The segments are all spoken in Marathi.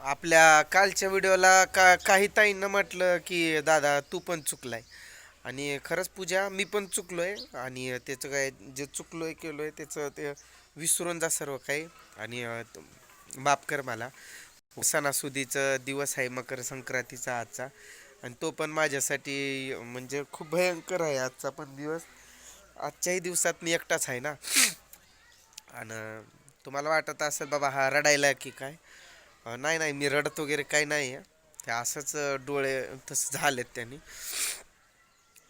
आपल्या कालच्या व्हिडिओला का काही ताईंना म्हटलं की दादा तू पण चुकलाय. आणि खरंच पूजा मी पण चुकलो आहे आणि त्याचं काय जे चुकलो आहे केलो आहे त्याचं ते विसरून जा सर्व काही. आणि माफ कर मला. सणासुदीचं दिवस आहे मकर संक्रांतीचा आजचा. आणि तो पण माझ्यासाठी म्हणजे खूप भयंकर आहे आजचा पण दिवस. आजच्याही दिवसात मी एकटाच आहे ना. आणि तुम्हाला वाटत असेल बाबा हा रडायला की काय? नाही नाही मी रडत वगैरे काही नाही आहे. ते असंच डोळे तसं झालेत त्यांनी.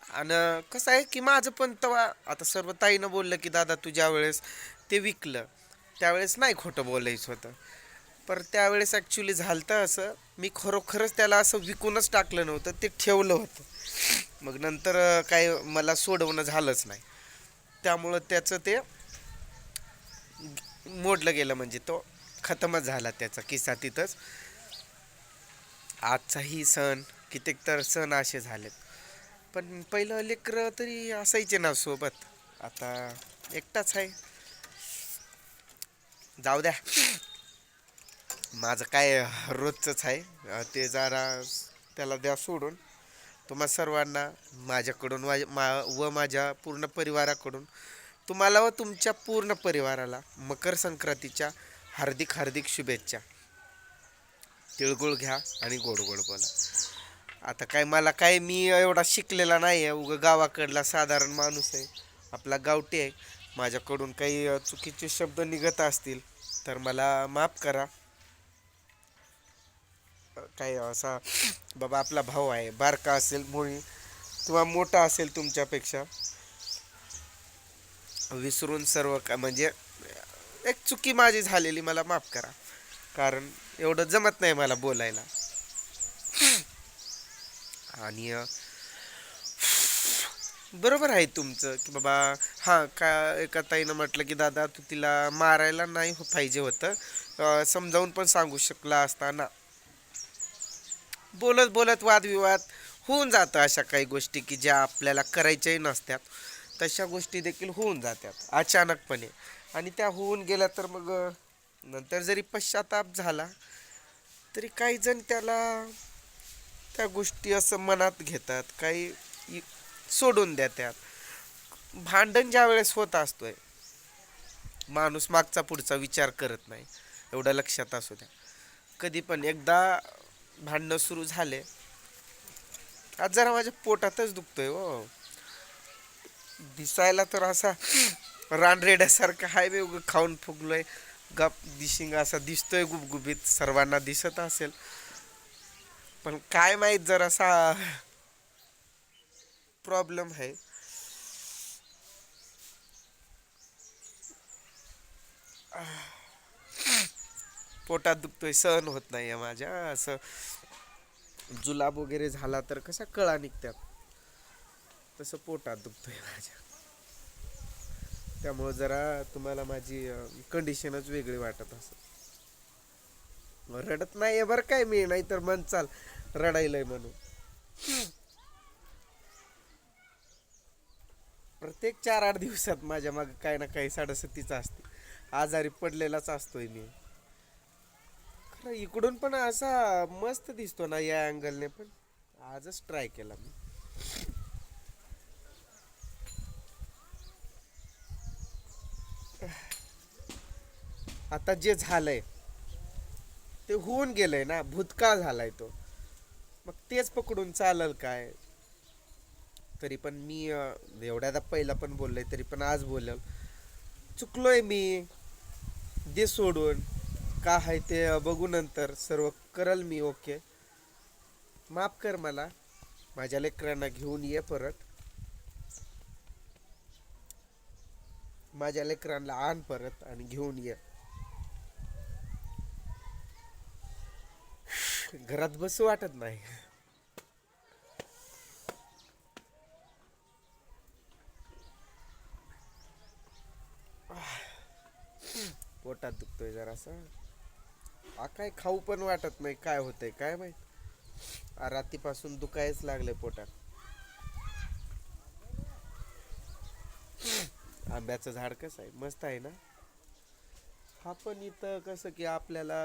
आणि कसं आहे की माझं पण तेव्हा आता सर्व ताईनं बोललं की दादा तू ज्या वेळेस ते विकलं त्यावेळेस नाही खोटं बोलायचं होतं. पर त्यावेळेस ॲक्च्युली झालं तर असं मी खरोखरच त्याला असं विकूनच टाकलं नव्हतं ते ठेवलं होतं. मग नंतर काय मला सोडवणं झालंच नाही. त्यामुळं त्याचं ते मोडलं गेलं म्हणजे तो. खतमच झाला त्याचा किस्सा तिथंच. आजचाही सण कित्येक तर सण असे झालेत. पण पहिलं लेकरं तरी असायचे ना सोबत. आता एकटाच आहे. जाऊ द्या. माझं काय रोजचंच आहे. ते जरा त्याला द्या सोडून. तुम्हा सर्वांना माझ्याकडून वा- मा व माझ्या पूर्ण परिवाराकडून तुम्हाला व तुमच्या पूर्ण परिवाराला मकर संक्रांतीच्या हार्दिक हार्दिक शुभेच्छा. तिळगुळ घ्या आणि गोड गोड बोला. आता काय मला काय मी एवढा शिकलेला नाही आहे उगं गावाकडला साधारण माणूस आहे. आपला गावठी आहे. माझ्याकडून काही चुकीचे शब्द निघत असतील तर मला माफ करा. काय असा बाबा आपला भाऊ आहे. बारका असेल मुळी किंवा मोठा असेल तुमच्यापेक्षा विसरून सर्व का म्हणजे एक चुकी माझी झालेली मला माफ करा. कारण एवढं जमत नाही मला बोलायला. आणि बरोबर आहे तुमचं की बाबा हां का एका ताईनं म्हटलं की दादा तू तिला मारायला नाही हो- पाहिजे होतं. समजावून पण सांगू शकला असताना. बोलत बोलत वादविवाद होऊन जातं अशा काही गोष्टी की ज्या आपल्याला करायच्याही नसत्यात तशा गोष्टी देखील होऊन जात्यात अचानकपणे. आणि त्या होऊन गेल्या तर मग नंतर जरी पश्चाताप झाला तरी काही जण त्याला त्या गोष्टी असं मनात घेतात काही सोडून देतात. भांडण ज्या वेळेस होत असतोय माणूस मागचा पुढचा विचार करत नाही एवढं लक्षात असू द्या. कधी पण एकदा भांडणं सुरू झाले आज जरा माझ्या पोटातच दुखतोय हो. दिसायला तर असा रानरेड्यासारखा हाय मी खाऊन फुगलोय. गप दिशिंग असा दिसतोय गुबगुबीत सर्वांना दिसत असेल. पण काय माहीत जर असा प्रॉब्लेम आहे. पोटात दुखतोय सहन होत नाही आहे माझ्या. असं जुलाब वगैरे झाला तर कशा कळा निघतात तसं पोटात दुखतोय माझ्या. त्यामुळं जरा तुम्हाला माझी कंडिशनच वेगळी वाटत असं. रडत नाही बरं काय मी नाहीतर मन चाल रडायलंय म्हणून. प्रत्येक चार आठ दिवसात माझ्या मागे काही ना काही साडेसतीच असते. आजारी पडलेलाच असतोय मी. खरं इकडून पण असा मस्त दिसतो ना या अँगलने पण. आजच ट्राय केला मी. आता जे झालंय ते होऊन गेलंय ना भूतकाळ झालाय तो. मग तेच पकडून चालल काय? तरी पण मी एवढ्या एवढ्यादा पहिला पण बोललोय तरी पण आज बोलल. चुकलोय मी. दे सोडून. का आहे ते बघू नंतर. सर्व करल मी ओके. माफ कर मला. माझ्या लेकरांना घेऊन ये परत. माझ्या लेकरांना आण परत आणि घेऊन ये. घरात बसू वाटत नाही. पोटात दुखतोय जरासा. हा काय खाऊ पण वाटत नाही काय होतंय काय माहीत? रातीपासून दुखायच लागले पोटात. आंब्याचं झाड कसं आहे? मस्त आहे ना? हा पण इथं कसं की आपल्याला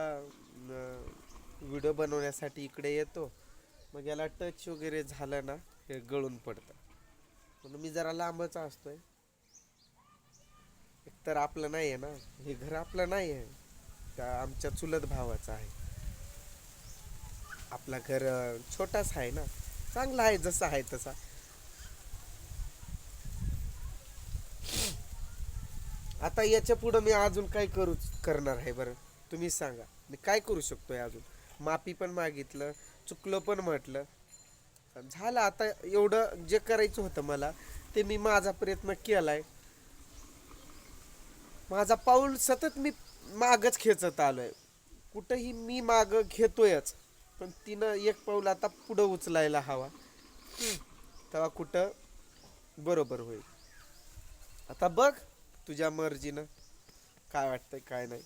व्हिडिओ बनवण्यासाठी इकडे येतो. मग याला टच वगैरे झालं ना हे गळून पडतं. म्हणून मी जरा लांबच असतोय. एकतर आपलं नाही आहे ना हे घर आपलं नाही आहे. त्या आमच्या चुलत भावाचं आहे. आपला घर अं, छोटाच आहे ना. चांगला आहे जसा आहे तसा. आता याच्या पुढं मी अजून काय करू करणार आहे बरं? तुम्ही सांगा. मी काय करू शकतोय अजून? माफी पण मागितलं चुकलं पण म्हटलं. झालं आता एवढं जे करायचं होतं मला ते मी माझा प्रयत्न केलाय. माझा पाऊल सतत मी मागच खेचत आलोय. कुठंही मी माग घेतोयच पण तिनं एक पाऊल आता पुढं उचलायला हवा. तेव्हा कुठं? बरोबर होईल. आता बघ तुझ्या मर्जीनं काय वाटतंय काय नाही.